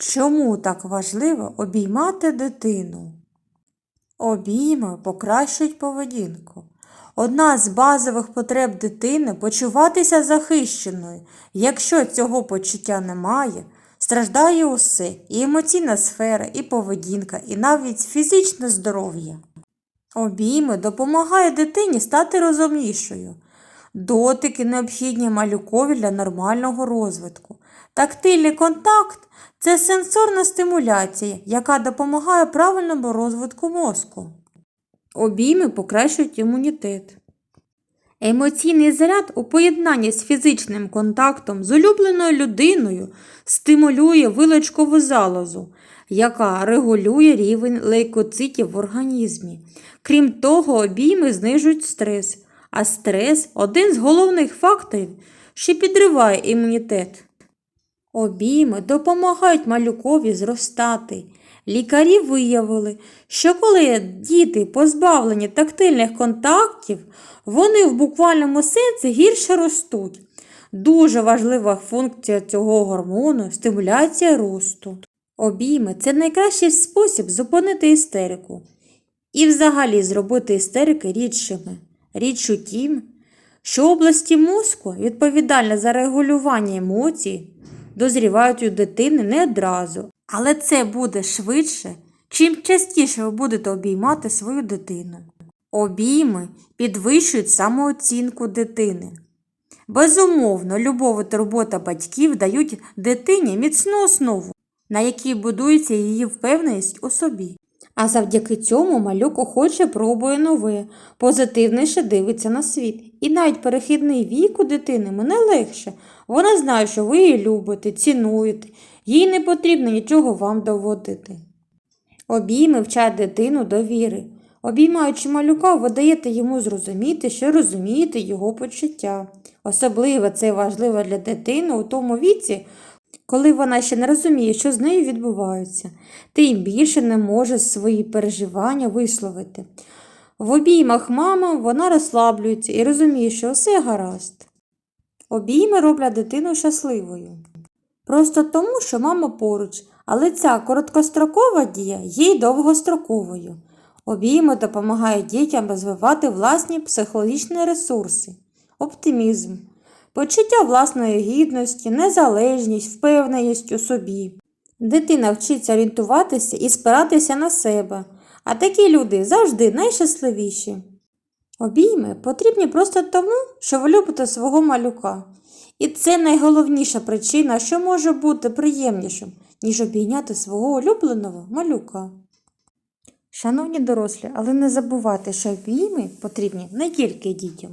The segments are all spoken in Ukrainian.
Чому так важливо обіймати дитину? Обійми покращують поведінку. Одна з базових потреб дитини почуватися захищеною. Якщо цього почуття немає, страждає усе і емоційна сфера, і поведінка, і навіть фізичне здоров'я. Обійми допомагають дитині стати розумнішою. Дотики необхідні малюкові для нормального розвитку. Тактильний контакт це сенсорна стимуляція, яка допомагає правильному розвитку мозку. Обійми покращують імунітет. Емоційний заряд у поєднанні з фізичним контактом з улюбленою людиною стимулює вилочкову залозу, яка регулює рівень лейкоцитів в організмі. Крім того, обійми знижують стрес, а стрес один з головних факторів, що підриває імунітет. Обійми допомагають малюкові зростати. Лікарі виявили, що коли діти позбавлені тактильних контактів, вони в буквальному сенсі гірше ростуть. Дуже важлива функція цього гормону стимуляція росту. Обійми це найкращий спосіб зупинити істерику і взагалі зробити істерики рідшими. Річ у тім, що області мозку, відповідальні за регулювання емоцій, дозрівають у дитини не одразу, але це буде швидше, чим частіше ви будете обіймати свою дитину. Обійми підвищують самооцінку дитини. Безумовно, любов і турбота батьків дають дитині міцну основу, на якій будується її впевненість у собі. А завдяки цьому малюк охоче пробує нове, позитивніше дивиться на світ. І навіть перехідний вік у дитини мене легше. Вона знає, що ви її любите, цінуєте, їй не потрібно нічого вам доводити. Обійми вчать дитину довіри. Обіймаючи малюка, ви даєте йому зрозуміти, що розумієте його почуття. Особливо це важливо для дитини у тому віці, коли вона ще не розуміє, що з нею відбувається, тим більше не може свої переживання висловити. В обіймах мами вона розслаблюється і розуміє, що все гаразд. Обійми роблять дитину щасливою. Просто тому, що мама поруч, але ця короткострокова дія є й довгостроковою. Обійми допомагають дітям розвивати власні психологічні ресурси, оптимізм, почуття власної гідності, незалежність, впевненість у собі. Дитина вчиться орієнтуватися і спиратися на себе, а такі люди завжди найщасливіші. Обійми потрібні просто тому, що ви любите свого малюка. І це найголовніша причина, що може бути приємнішим, ніж обійняти свого улюбленого малюка. Шановні дорослі, але не забувайте, що обійми потрібні не тільки дітям.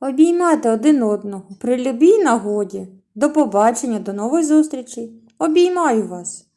Обіймайте один одного при любій нагоді. До побачення, до нових зустрічей. Обіймаю вас!